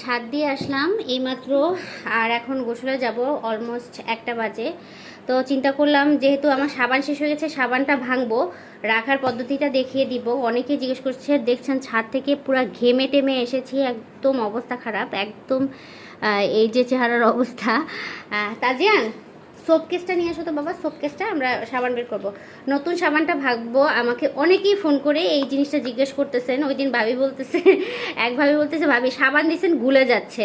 ছাদ দিয়ে আসলাম এইমাত্র, আর এখন গোসলে যাব অলমোস্ট একটা বাজে। তো চিন্তা করলাম, যেহেতু আমার সাবান শেষ হয়ে গেছে, সাবানটা ভাঙবো, রাখার পদ্ধতিটা দেখিয়ে দিব। অনেকে জিজ্ঞেস করছে, দেখছেন ছাদ থেকে পুরো ঘেমে টেমে এসেছি, একদম অবস্থা খারাপ, একদম এই যে চেহারার অবস্থা। তাজিয়ান? সোপ কেসটা নিয়ে আসো তো বাবা সোপ কেসটা আমরা সাবান বের করব। নতুন সাবানটা ভাগবো আমাকে অনেকেই ফোন করে এই জিনিসটা জিজ্ঞেস করতেছেন ওই দিন ভাবি বলতেছে এক ভাবি বলতেছে ভাবি সাবান দিয়েছেন গুলে যাচ্ছে।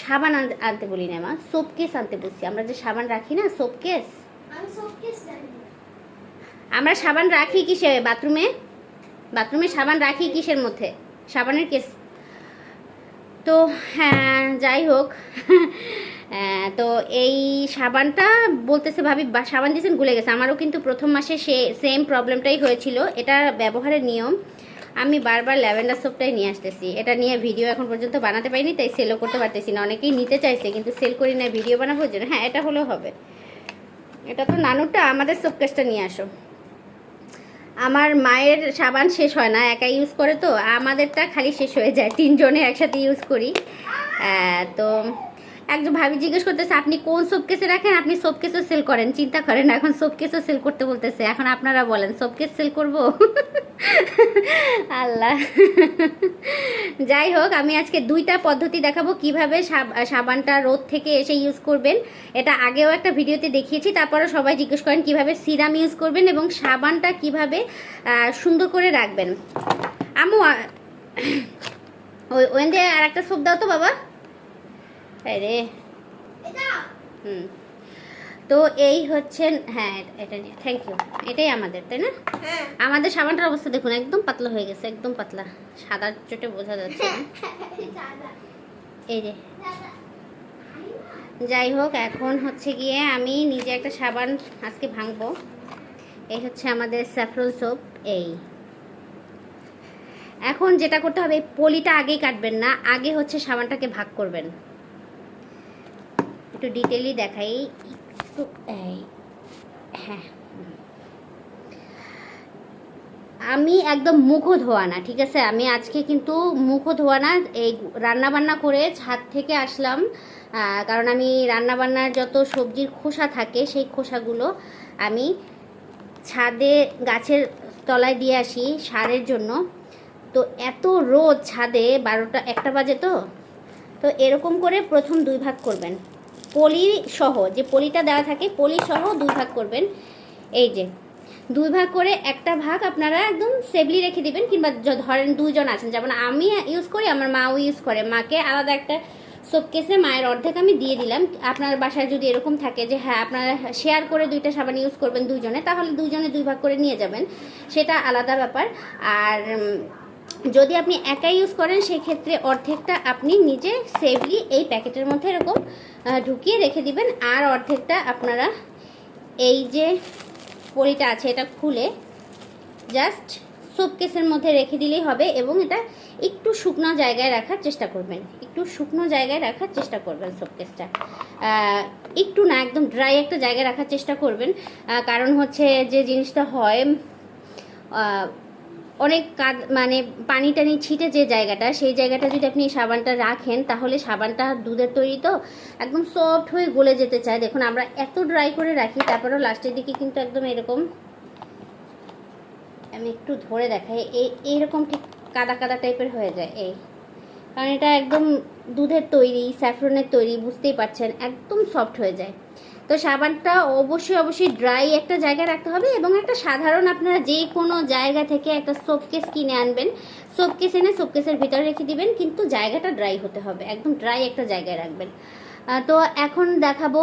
সাবান আনতে বলি না মা সোপ কেস আনতে বলছি। আমরা যে সাবান রাখি না সোপ কেস আমরা সাবান রাখি কিসে বাথরুমে? বাথরুমে সাবান রাখি কিসের মধ্যে? সাবানের কেস। তো হ্যাঁ যাই হোক। তো এই সাবানটা বলতেছে ভাবি সাবান দিয়েছেন, গুলে গেছে। আমারও কিন্তু প্রথম মাসে সে সেম প্রবলেমটাই হয়েছিল। এটা ব্যবহারের নিয়ম। আমি বারবার ল্যাভেন্ডার সোপটাই নিয়ে আসতেছি। এটা নিয়ে ভিডিও এখন পর্যন্ত বানাতে পারিনি, তাই সেলও করতে পারতেছি না। অনেকেই নিতে চাইছে, কিন্তু সেল করি না ভিডিও বানাবো জন্য। হ্যাঁ এটা হলেও হবে। এটা তো নানুরটা, আমাদের সোপকেসটা নিয়ে আসো। আমার মায়ের সাবান শেষ হয় না একা ইউজ করে তো। আমাদেরটা খালি শেষ হয়ে যায়। তিনজনে একসাথে ইউজ করি। তো একজন ভাবি জিজ্ঞেস করতেছে, আপনি কোন সোপকেসে রাখেন? আপনি সোপকেসও সেল করেন। চিন্তা করেন, এখন সোপকেসও সেল করতে বলতেছে। এখন আপনারা বলেন সোপকেস সেল করব? আল্লাহ। যাই হোক, আমি আজকে দুইটা পদ্ধতি দেখাবো কীভাবে সাব- সাবানটা রোদ থেকে এসে ইউজ করবেন। এটা আগেও একটা ভিডিওতে দেখিয়েছি তারপরে সবাই জিজ্ঞেস করেন কীভাবে সিরাম ইউজ করবেন এবং সাবানটা কীভাবে সুন্দর করে রাখবেন। আমু ওই ওখান দিয়ে আর একটা সোপ দাও তো বাবা। রে। হুম। তো এই হচ্ছে হ্যাঁ এটা- নিয়ে। থ্যাংক ইউ এটাই আমাদের তাই না? হ্যাঁ। আমাদের সাবানটার অবস্থা দেখুন একদম পাতলা হয়ে গেছে একদম পাতলা। সাদা চোটে বোঝা যাচ্ছে এই যে। যাই হোক এখন হচ্ছে গিয়ে আমি নিজে একটা সাবান আজকে ভাঙবো। এই হচ্ছে আমাদের স্যাফরন সোপ এই। এখন যেটা করতে হবে পলিটা আগেই কাটবেন না আগে হচ্ছে সাবানটাকে ভাগ করবেন। একটু ডিটেইলি দেখাই। একটু হ্যাঁ। আমি একদম মুখও ধোয়া না, ঠিক আছে? আমি আজকে কিন্তু মুখও ধোয়া না, এই রান্না বান্না করে ছাদ থেকে আসলাম। কারণ আমি রান্না বান্নার যত সবজির খোসা থাকে, সেই খোসাগুলো আমি ছাদে গাছের তলায় দিয়ে আসি সারের জন্য। তো এত রোদ ছাদে, বারোটা, একটা বাজে তো? তো এরকম করে প্রথম দুই ভাগ করবেন। পলি সহ, যে পলিটা দেওয়া থাকে, পলি সহ দুই ভাগ করবেন। এই যে, দুই ভাগ করে একটা ভাগ আপনারা একদম সেবলি রেখে দিবেন, কিংবা ধরেন দুইজন আছেন, যেমন আমি ইউজ করি, আমার মাও ইউজ করে। মাকে আলাদা একটা সোপকেসে মায়ের অর্ধেক আমি দিয়ে দিলাম। আপনার বাসায় যদি এরকম থাকে যে হ্যাঁ আপনারা শেয়ার করে দুইটা সাবান ইউজ করবেন দুজনে তাহলে দুজনে দুই ভাগ করে নিয়ে যাবেন। সেটা আলাদা ব্যাপার। আর যদি আপনি একাই ইউজ করেন সেই ক্ষেত্রে অর্ধেকটা আপনি নিজে সেভলি এই প্যাকেটের মধ্যে এরকম ঢুকিয়ে রেখে দিবেন। আর অর্ধেকটা আপনারা এই যে পলিটা আছে, এটা খুলে জাস্ট সোপ কেসের মধ্যে রেখে দিলেই হবে এবং এটা একটু শুকনো জায়গায় রাখার চেষ্টা করবেন। একটু শুকনো জায়গায় রাখার চেষ্টা করবেন সোপ কেসটা একটু না, একদম ড্রাই একটা জায়গায় রাখার চেষ্টা করবেন। কারণ হচ্ছে যে জিনিসটা হয় অনেক কাদ মানে পানি টানি ছিটে যে জায়গাটা, সেই জায়গাটা যদি আপনি সাবানটা রাখেন, তাহলে সাবানটা দুধের তৈরি তো একদম সফট হয়ে গলে যেতে চায়। দেখুন, আমরা এত ড্রাই করে রাখি, তারপরেও লাস্টের দিকে কিন্তু একদম এরকম আমি একটু ধরে দেখাই এই এইরকম ঠিক কাদা কাদা টাইপের হয়ে যায়, এই। কারণ এটা একদম দুধের তৈরি স্যাফরনের তৈরি, বুঝতেই পারছেন, একদম সফট হয়ে যায়। তো সাবানটা অবশ্যই অবশ্যই ড্রাই একটা জায়গায় রাখতে হবে এবং একটা সাধারণ আপনারা যে কোনো জায়গা থেকে একটা সোপ কেস কিনে আনবেন। সোপ কেস এনে সোপ কেসের ভিতরে রেখে দিবেন, কিন্তু জায়গাটা ড্রাই হতে হবে। একদম ড্রাই একটা জায়গায় রাখবেন। তো এখন দেখাবো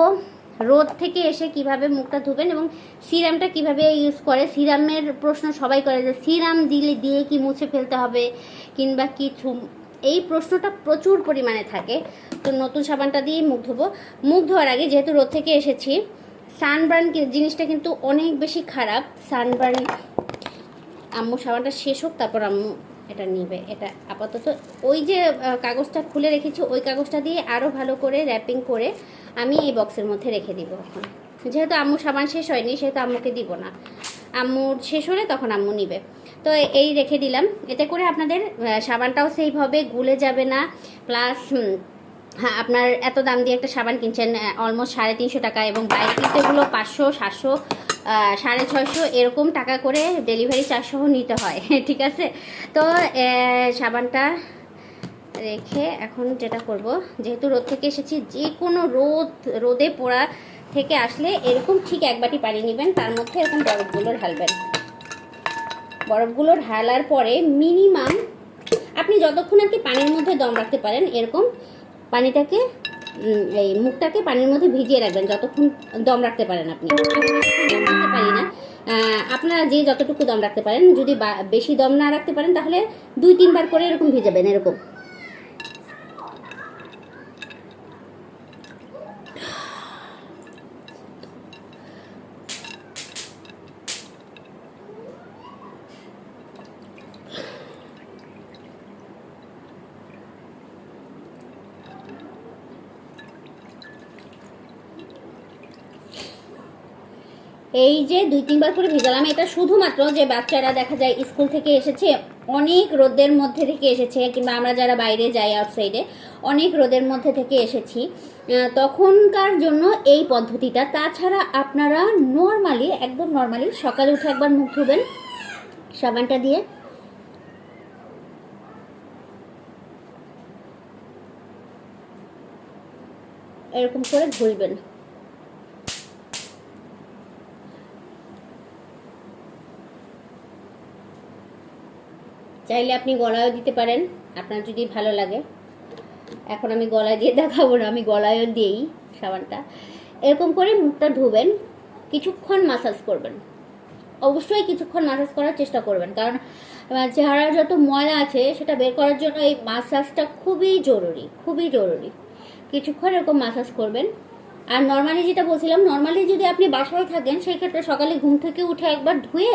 রোদ থেকে এসে কীভাবে মুখটা ধুবেন এবং সিরামটা কীভাবে ইউজ করে। সিরামের প্রশ্ন সবাই করে যে সিরাম দিলে, দিয়ে কি মুছে ফেলতে হবে কিংবা কিছু এই প্রশ্নটা প্রচুর পরিমাণে থাকে। তো নতুন সাবানটা দিয়েই মুখ ধোবো। মুখ ধোয়ার আগে যেহেতু রোদ থেকে এসেছি সানবার্ন জিনিসটা কিন্তু অনেক বেশি খারাপ। সানবার্ন আম্মু সাবানটা শেষ হোক, তারপর আম্মু এটা নিবে, এটা আপাতত ওই যে কাগজটা খুলে রেখেছি, ওই কাগজটা দিয়ে আরও ভালো করে র্যাপিং করে আমি এই বক্সের মধ্যে রেখে দিব এখন। যেহেতু আম্মু সাবান শেষ হয়নি, সেহেতু আম্মুকে দিব না। আম্মুর শেষ হলে তখন আম্মু নিবে। তো এই রেখে দিলাম। এতে করে আপনাদের সাবানটাও সেইভাবে গুলে যাবে না। প্লাস হ্যাঁ আপনার এত দাম দিয়ে একটা সাবান কিনছেন অলমোস্ট সাড়ে তিনশো টাকা এবং বাইক কিন্তু এগুলো পাঁচশো, সাতশো সাড়ে ছয়শো এরকম টাকা করে ডেলিভারি চারশো নিতে হয়, ঠিক আছে? তো সাবানটা রেখে এখন যেটা করব, যেহেতু রোদ থেকে এসেছি, যে কোনো রোদ, রোদে পোড়া থেকে আসলে এরকম ঠিক এক বাটি পানি নেবেন, তার মধ্যে এরকম বরফগুলো ঢালবেন। বরফগুলো ঢালার পরে মিনিমাম আপনি যতক্ষণ আর কি পানির মধ্যে দম রাখতে পারেন, এরকম পানিটাকে এই মুখটাকে পানির মধ্যে ভিজিয়ে রাখবেন, যতক্ষণ দম রাখতে পারেন আপনি। দম রাখতে পারি না আপনারা যে যতটুকু দম রাখতে পারেন, যদি বেশি দম না রাখতে পারেন, তাহলে দুই তিনবার করে এরকম ভিজাবেন, এরকম। এই যে দুই তিনবার করে ভেজালাম, এটা শুধুমাত্র যে বাচ্চারা দেখা যায় স্কুল থেকে এসেছে, অনেক রোদের মধ্যে থেকে এসেছে, কিংবা আমরা যারা বাইরে যাই আউটসাইডে অনেক রোদের মধ্যে থেকে এসেছি। তখনকার জন্য এই পদ্ধতিটা। তাছাড়া আপনারা নর্মালি একদম নর্মালি সকালে উঠে একবার মুখ ধুবেন, সাবানটা দিয়ে। এরকম করে ধুইবেন। চাইলে আপনি গলায়ও দিতে পারেন। আপনার যদি ভালো লাগে। এখন আমি গলায় দিয়ে দেখাবো না আমি গলায়ও দিই সাবানটা। এরকম করে মুখটা ধুবেন কিছুক্ষণ মাসাজ করবেন। অবশ্যই কিছুক্ষণ মাসাজ করার চেষ্টা করবেন কারণ আহ, চেহারার যত ময়লা আছে সেটা বের করার জন্য এই মাসাজটা খুবই জরুরি খুবই জরুরি। কিছুক্ষণ এরকম মাসাজ করবেন। আর নর্মালি যেটা বলছিলাম নর্মালি যদি আপনি বাসায় থাকেন সেই ক্ষেত্রে সকালে ঘুম থেকে উঠে একবার ধুয়ে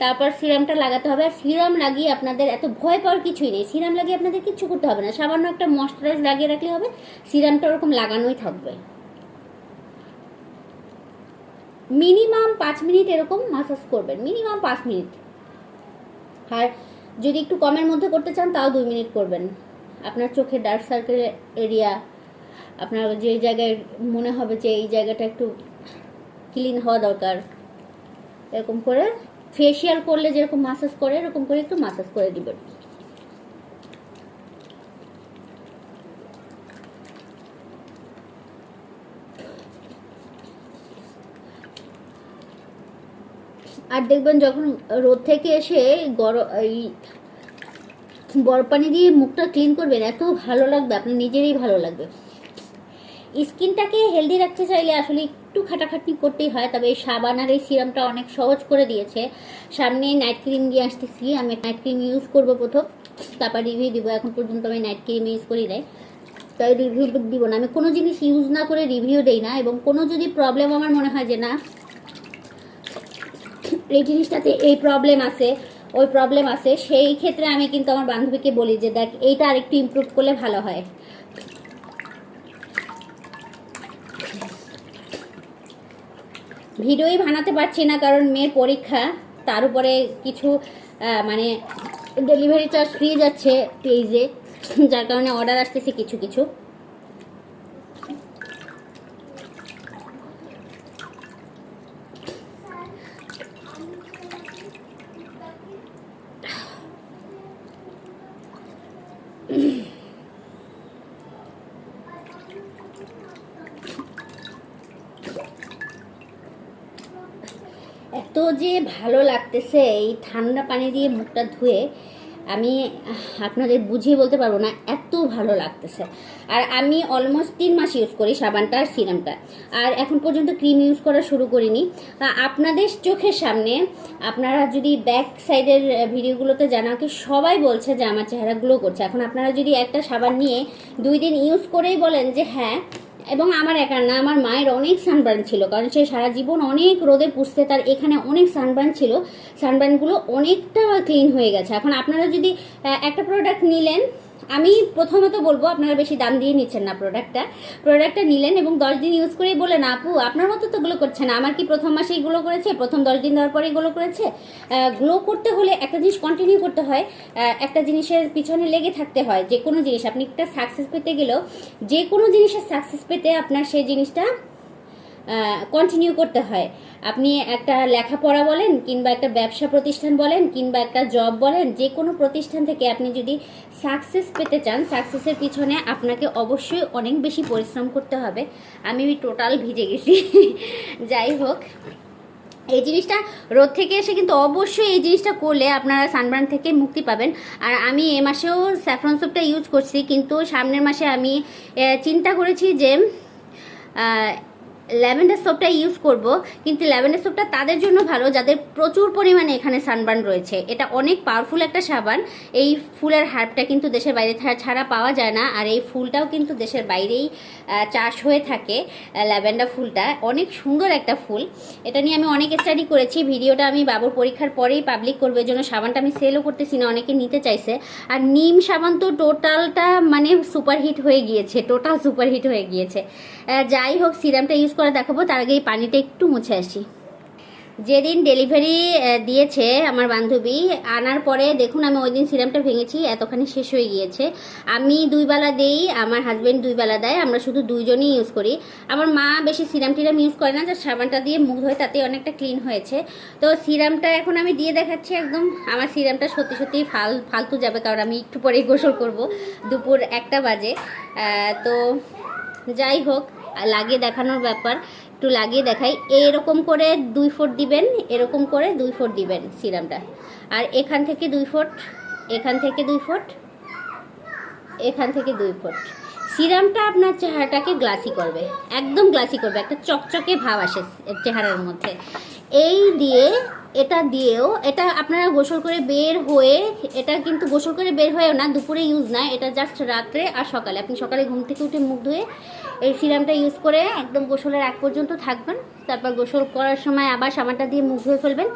তারপর সিরামটা লাগাতে হবে। আর সিরাম লাগিয়ে আপনাদের এত ভয় পাওয়ার কিছুই নেই। সিরাম লাগিয়ে আপনাদের কিচ্ছু করতে হবে না। সামান্য একটা ময়শ্চারাইজ লাগিয়ে রাখলে হবে। সিরামটা ওরকম লাগানোই থাকবে। মিনিমাম পাঁচ মিনিট এরকম মাসাজ করবেন। মিনিমাম পাঁচ মিনিট। আর যদি একটু কমের মধ্যে করতে চান, তাও দুই মিনিট করবেন। আপনার চোখে ডার্ক সার্কেল এরিয়া আপনার যে জায়গায় মনে হবে যে এই জায়গাটা একটু ক্লিন হওয়া দরকার, এরকম করে ফেসিয়াল করলে যেরকম মাসাজ করে, এরকম করে একটু মাসাজ করে দিবেন। আর দেখবেন যখন রোদ থেকে এসে গরম এই বরফ পানি দিয়ে মুখটা ক্লিন করবেন, এত ভালো লাগবে, আপনার নিজেরই ভালো লাগবে। স্কিনটাকে হেলদি রাখতে চাইলে আসলে একটু খাটাখাটনি করতেই হয়, তবে এই সাবান আর এই সিরামটা অনেক সহজ করে দিয়েছে। সামনে নাইট ক্রিম দিয়ে আসতেছি, আমি নাইট ক্রিম ইউজ করব প্রথম, তারপর রিভিউ দিব, এখন পর্যন্ত আমি নাইট ক্রিম ইউজ করি নাই। তাই রিভিউ দিব না, আমি কোনো জিনিস ইউজ না করে রিভিউ দেই না, এবং কোনো যদি প্রবলেম আমার মনে হয় যে না, এই জিনিসটাতে এই প্রবলেম আছে, ওই প্রবলেম আছে, সেই ক্ষেত্রে আমি কিন্তু আমার বান্ধবীকে বলি যে দেখ, এইটা আরেকটু ইমপ্রুভ করলে ভালো হয়। ভিডিওই বানাতে পারছি না, কারণ মেয়ের পরীক্ষা। তার উপরে কিছু মানে ডেলিভারি চার্জ ফ্রি যাচ্ছে পেজে যার কারণে অর্ডার আসতেছে কিছু কিছু এত যে ভালো লাগতেছে, এই ঠান্ডা পানি দিয়ে মুখটা ধুয়ে আমি আপনাদের বুঝিয়ে বলতে পারব না, এত ভালো লাগতেছে। আর আমি অলমোস্ট তিন মাস ইউজ করি সাবানটা আর সিরামটা। আর এখন পর্যন্ত ক্রিম ইউজ করা শুরু করিনি। আপনাদের চোখের সামনে আপনারা যদি ব্যাক সাইডের ভিডিওগুলোতে জানাকে সবাই বলছে যে আমার চেহারা গ্লো করছে। এখন আপনারা যদি একটা সাবান নিয়ে দুই দিন ইউজ করেই বলেন যে হ্যাঁ এবং আমার একার না, আমার মায়ের অনেক সানবার্ন ছিল, কারণ সে সারা জীবন অনেক রোদে পুষতে তার এখানে অনেক সানবার্ন ছিল সানবার্নগুলো অনেকটা ক্লিন হয়ে গেছে। এখন আপনারা যদি একটা প্রোডাক্ট নিলেন আমি প্রথমত বলব, আপনারা বেশি দাম দিয়ে নিচ্ছেন না প্রোডাক্টটা প্রোডাক্টটা নিলেন এবং দশ দিন ইউজ করেই বলেন আপু, আপনার মতো তো গ্লো করছে না। আমার কি প্রথম মাসেই গ্লো করেছে? প্রথম দশ দিন দেওয়ার পরেই গ্লো করেছে? গ্লো করতে হলে একটা জিনিস কন্টিনিউ করতে হয়। একটা জিনিসের পিছনে লেগে থাকতে হয়। যে কোনো জিনিস, আপনি একটা সাকসেস পেতে গেলেও যে কোনো জিনিসের সাকসেস পেতে আপনার সেই জিনিসটা কন্টিনিউ করতে হয়। আপনি একটা লেখাপড়া বলেন কিংবা একটা ব্যবসা প্রতিষ্ঠান বলেন কিংবা একটা জব বলেন যে কোনো প্রতিষ্ঠান থেকে আপনি যদি সাকসেস পেতে চান সাকসেসের পিছনে আপনাকে অবশ্যই অনেক বেশি পরিশ্রম করতে হবে। আমি টোটাল ভিজে গেছি। যাই হোক, এই জিনিসটা রোদ থেকে এসে কিন্তু অবশ্যই এই জিনিসটা করলে আপনারা সানবার্ন থেকে মুক্তি পাবেন। আর আমি এ মাসেও স্যাফরন সোপটা ইউজ করছি, কিন্তু সামনের মাসে আমি চিন্তা করেছি যে ল্যাভেন্ডার সোপটা ইউজ করব, কিন্তু ল্যাভেন্ডার সোপটা তাদের জন্য ভালো, যাদের প্রচুর পরিমাণে এখানে সানবার্ন রয়েছে। এটা অনেক পাওয়ারফুল একটা সাবান। এই ফুলের হার্বটা কিন্তু দেশের বাইরে ছাড়া পাওয়া যায় না, আর এই ফুলটাও কিন্তু দেশের বাইরেই চাষ হয়ে থাকে ল্যাভেন্ডার ফুলটা। অনেক সুন্দর একটা ফুল। এটা নিয়ে আমি অনেক স্টাডি করেছি। ভিডিওটা আমি বাবুর পরীক্ষার পরেই পাবলিক করব জন্য সাবানটা আমি সেলও করতেছি না, অনেকে নিতে চাইছে। আর নিম সাবান তো টোটালটা মানে সুপারহিট হয়ে গিয়েছে টোটাল সুপারহিট হয়ে গিয়েছে। যাই হোক সিরামটা ইউজ করে দেখাবো, তার আগে এই পানিটা একটু মুছে আসি। যেদিন ডেলিভারি দিয়েছে আমার বান্ধবী, আনার পরে দেখুন আমি ওই দিন সিরামটা ভেঙেছি, এতখানি শেষ হয়ে গিয়েছে। আমি দুই বেলা দেই, আমার হাজব্যান্ড দুই বেলা দেয়, আমরা শুধু দুইজনই ইউজ করি। আমার মা বেশি সিরাম টিরাম ইউজ করে না যে সাবানটা দিয়ে মুখ ধোয় তাতে অনেকটা ক্লিন হয়েছে। তো সিরামটা এখন আমি দিয়ে দেখাচ্ছি একদম, আমার সিরামটা সত্যি সত্যি ফাল, ফালতু যাবে, কারণ আমি একটু পরেই গোসল করব, দুপুর একটা বাজে। তো যাই হোক লাগিয়ে দেখানোর ব্যাপার, একটু লাগিয়ে দেখাই। এরকম করে দুই ফুট দিবেন, এরকম করে দুই ফুট দিবেন সিরামটা। আর এখান থেকে দুই ফুট, এখান থেকে দুই ফুট, এখান থেকে দুই ফুট। সিরামটা আপনার চেহারাটাকে গ্লাসি করবে, একদম গ্লাসি করবে, একটা চকচকে ভাব আসে চেহারার মধ্যে। এই দিয়ে, এটা দিয়েও, এটা আপনারা গোসল করে বের হয়ে, এটা কিন্তু গোসল করে বের হয়েও না, দুপুরে ইউজ না, এটা জাস্ট রাত্রে আর সকালে। আপনি সকালে ঘুম থেকে উঠে মুখ ধুয়ে এই সিরামটা ইউজ করে একদম গোসলের আগ পর্যন্ত থাকবেন। তারপর গোসল করার সময় আবার সাবানটা দিয়ে মুখ ধুয়ে ফেলবেন।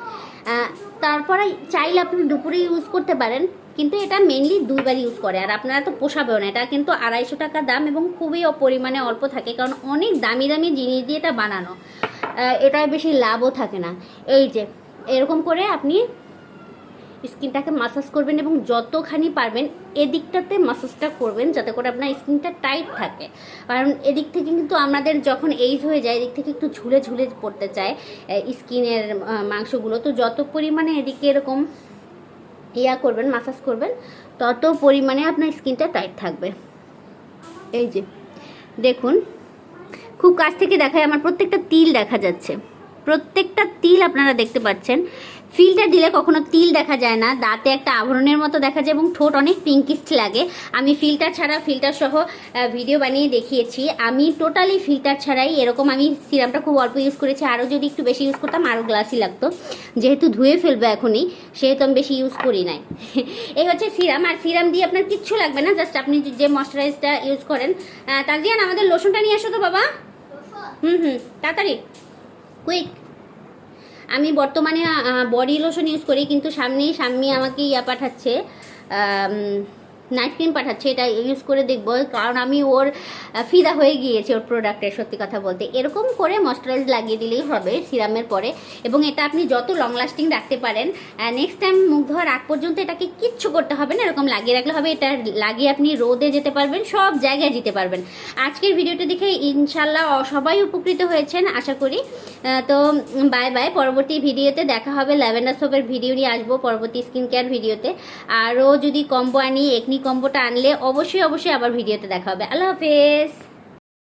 তারপরে চাইলে আপনি দুপুরে ইউজ করতে পারেন, কিন্তু এটা মেনলি দুইবার ইউজ করে। আর আপনারা তো পোষাবেও না, এটা কিন্তু আড়াইশো টাকা দাম এবং খুবই পরিমাণে অল্প থাকে, কারণ অনেক দামি দামি জিনিস দিয়ে এটা বানানো। এটায় বেশি লাভও থাকে না। এই যে, এরকম করে আপনি স্কিনটাকে মাসাজ করবেন এবং যতখানি পারবেন এদিকটাতে মাসাজটা করবেন যাতে করে আপনার স্কিনটা টাইট থাকে। কারণ এদিক থেকে কিন্তু আমাদের যখন এইজ হয়ে যায়, এদিক থেকে একটু ঝুলে ঝুলে পড়তে চায় স্কিনের মাংসগুলো। তো যত পরিমাণে এদিকে এরকম ইয়া করবেন মাসাজ করবেন, তত পরিমাণে আপনার স্কিনটা টাইট থাকবে। এই যে, দেখুন, খুব কাছ থেকে দেখায়, আমার প্রত্যেকটা তিল দেখা যাচ্ছে। প্রত্যেকটা তিল আপনারা দেখতে পাচ্ছেন। ফিল্টার দিলে কখনো তিল দেখা যায় না দাঁতে একটা আভরণের মতো দেখা যায় এবং ঠোঁট অনেক পিঙ্কিস্ট লাগে। আমি ফিল্টার ছাড়া ফিল্টার সহ ভিডিও বানিয়ে দেখিয়েছি। আমি টোটালি ফিল্টার ছাড়াই এরকম আমি সিরামটা খুব অল্প ইউজ করেছি। আরও যদি একটু বেশি ইউজ করতাম আরও গ্লাসই লাগতো। যেহেতু ধুয়ে ফেলব এখনই সেহেতু আমি বেশি ইউজ করি নাই। এই হচ্ছে সিরাম। আর সিরাম দিয়ে আপনার কিচ্ছু লাগবে না জাস্ট আপনি যে- ময়শ্চারাইজটা ইউজ করেন। তাজিয়ান আমাদের লোশনটা নিয়ে আসো তো বাবা। হুম হুম তাড়াতাড়ি। কুইক আমি বর্তমানে বডি লোশন ইউজ করি কিন্তু সামনেই সামনে আমাকে ইয়া পাঠাচ্ছে নাইট ক্রিম পাঠাচ্ছে, এটা ইউজ করে দেখব, কারণ আমি ওর ফিদা হয়ে গিয়েছে ওর প্রোডাক্টের সত্যি কথা বলতে। এরকম করে ময়শ্চারাইজ লাগিয়ে দিলেই হবে সিরামের পরে। এবং এটা আপনি যত লং লাস্টিং রাখতে পারেন নেক্সট টাইম মুখ ধোয়ার আগ পর্যন্ত এটাকে কিচ্ছু করতে হবে না, এরকম লাগিয়ে রাখলে হবে। এটা লাগিয়ে আপনি রোদে যেতে পারবেন, সব জায়গায় যেতে পারবেন। আজকের ভিডিওটা দেখে ইনশাল্লাহ সবাই উপকৃত হয়েছেন, আশা করি। তো বাই বাই পরবর্তী ভিডিওতে দেখা হবে, ল্যাভেন্ডার সোপের ভিডিও নিয়ে আসব, পরবর্তী স্কিন কেয়ার ভিডিওতে আরও যদি কম্বো আনি একনি কম্বোটা আনলে অবশ্যই অবশ্যই আবার ভিডিওতে দেখা হবে। আল্লাহ হাফেজ।